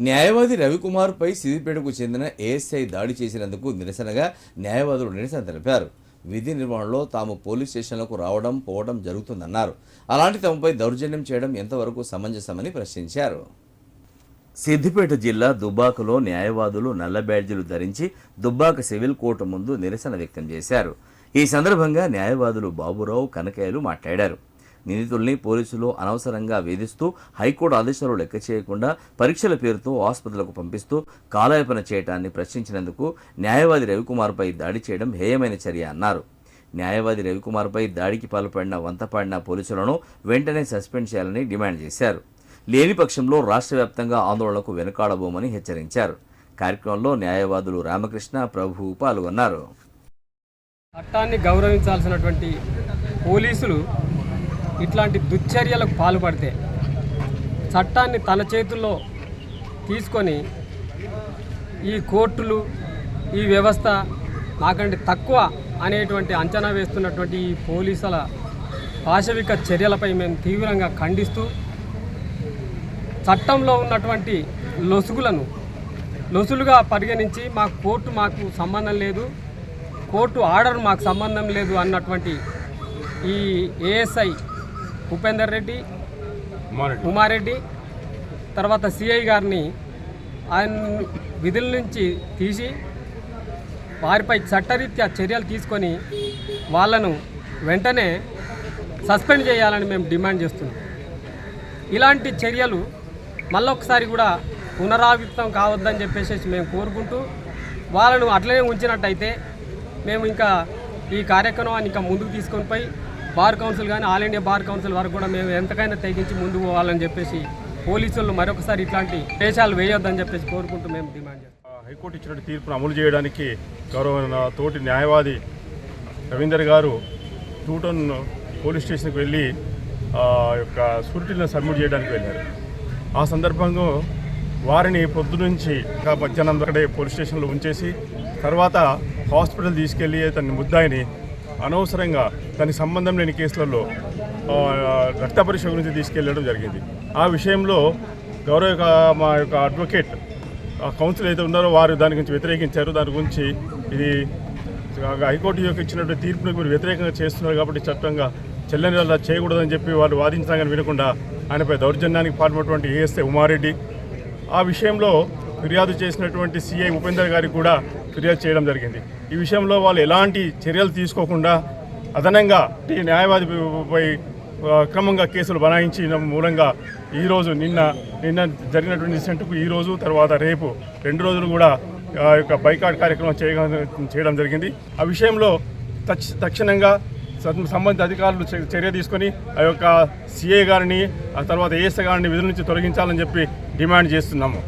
న్యాయవాది రవికుమార్పై సిద్దిపేటకు చెందిన ఏఎస్ఐ దాడి చేసినందుకు నిరసనగా న్యాయవాదులు నిరసన తెలిపారు. విధి నిర్వహణలో తాము పోలీస్ స్టేషన్లకు రావడం పోవడం జరుగుతుందన్నారు. అలాంటి తమపై దౌర్జన్యం చేయడం ఎంతవరకు సమంజసమని ప్రశ్నించారు. సిద్దిపేట జిల్లా దుబ్బాకలో న్యాయవాదులు నల్ల బ్యాడ్జీలు ధరించి దుబ్బాక సివిల్ కోర్టు ముందు నిరసన వ్యక్తం చేశారు. ఈ సందర్భంగా న్యాయవాదులు బాబురావు కనకయ్యలు మాట్లాడారు. నిందితుల్ని పోలీసులు అనవసరంగా వేధిస్తూ హైకోర్టు ఆదేశాలు లెక్క చేయకుండా పరీక్షల పేరుతో ఆసుపత్రులకు పంపిస్తూ కాలయాపన చేయటాన్ని ప్రశ్నించినందుకు న్యాయవాది రవికుమార్పై దాడి చేయడం హేయమైన చర్య అన్నారు. న్యాయవాది రవికుమార్పై దాడికి పాల్పడిన వంతపాడిన పోలీసులను వెంటనే సస్పెండ్ చేయాలని డిమాండ్ చేశారు. లేని పక్షంలో రాష్ట్ర వ్యాప్తంగా ఆందోళనకు వెనుకాడబోమని హెచ్చరించారు. కార్యక్రమంలో న్యాయవాదులు రామకృష్ణ ప్రభు పాల్గొన్నారు. చట్టాన్ని గౌరవించాల్సినటువంటి పోలీసులు ఇట్లాంటి దుశ్చర్యలకు పాల్పడితే చట్టాన్ని తన చేతుల్లో తీసుకొని ఈ కోర్టులు ఈ వ్యవస్థ నాకంటే తక్కువ అనేటువంటి అంచనా వేస్తున్నటువంటి ఈ పోలీసుల పాశవిక చర్యలపై మేము తీవ్రంగా ఖండిస్తూ చట్టంలో ఉన్నటువంటి లొసుగులను లొసులుగా పరిగణించి మా కోర్టు మాకు సంబంధం లేదు కోర్టు ఆర్డర్ మాకు సంబంధం లేదు అన్నటువంటి ఈ ఏఎస్ఐ ఉపేందర్ రెడ్డి ఉమారెడ్డి. తర్వాత సిఐ గారిని ఆయన విధుల నుంచి తీసి వారిపై చట్టరీత్యా చర్యలు తీసుకొని వాళ్ళను వెంటనే సస్పెండ్ చేయాలని మేము డిమాండ్ చేస్తున్నాం. ఇలాంటి చర్యలు మళ్ళొకసారి కూడా పునరావృతం కావద్దని చెప్పేసి మేము కోరుకుంటూ వాళ్ళను అట్లనే ఉంచినట్టయితే మేము ఇంకా ఈ కార్యక్రమాన్ని ఇంకా ముందుకు తీసుకొని పోయి బార్ కౌన్సిల్ కానీ ఆల్ ఇండియా బార్ కౌన్సిల్ వరకు కూడా మేము ఎంతకైనా తెగించి ముందుకు పోవాలని చెప్పేసి పోలీసులు మరొకసారి ఇట్లాంటి దేశాలు వేయొద్దని చెప్పేసి కోరుకుంటూ మేము డిమాండ్ చేస్తాం. హైకోర్టు ఇచ్చిన తీర్పును అమలు చేయడానికి గౌరవ తోటి న్యాయవాది రవీందర్ గారు టూటన్ పోలీస్ స్టేషన్కి వెళ్ళి ఆ యొక్క సూరిటీలను సబ్మిట్ చేయడానికి వెళ్ళారు. ఆ సందర్భంగా వారిని పొద్దునుంచి మధ్యాహ్నం అక్కడే పోలీస్ స్టేషన్లో ఉంచేసి తర్వాత హాస్పిటల్ తీసుకెళ్ళి తన ముద్దాయిని అనవసరంగా దానికి సంబంధం లేని కేసులలో రక్త పరీక్ష గురించి తీసుకెళ్ళడం జరిగింది. ఆ విషయంలో గౌరవ యొక్క మా యొక్క అడ్వకేట్ ఆ కౌన్సిల్ అయితే ఉన్నారో వారు దాని గురించి వ్యతిరేకించారు. దాని గురించి ఇది హైకోర్టు యొక్క ఇచ్చినటువంటి తీర్పును మీరు వ్యతిరేకంగా చేస్తున్నారు కాబట్టి చట్టంగా చెల్లని అలా చేయకూడదని చెప్పి వాళ్ళు వాదించడానికి వినకుండా ఆయనపై దౌర్జన్యానికి పాల్పడినటువంటి ఏఎస్ఏ ఉమారెడ్డి. ఆ విషయంలో ఫిర్యాదు చేసినటువంటి సిఐ ఉపేందర్ గారికి కూడా ఫిర్యాదు చేయడం జరిగింది. ఈ విషయంలో వాళ్ళు ఎలాంటి చర్యలు తీసుకోకుండా అదనంగా ఈ న్యాయవాదిపై క్రమంగా కేసులు బనాయించిన మూలంగా ఈరోజు నిన్న నిన్న జరిగినటువంటి ఇన్సిడెంట్కు ఈ రోజు తర్వాత రేపు రెండు రోజులు కూడా ఆ యొక్క బైకాట్ కార్యక్రమం చేయగా చేయడం జరిగింది. ఆ విషయంలో తక్ష తక్షణంగా సంబంధిత అధికారులు చర్య తీసుకొని ఆ యొక్క సిఏ గారిని ఆ తర్వాత ఏఎస్ గారిని విధుల నుంచి తొలగించాలని చెప్పి డిమాండ్ చేస్తున్నాము.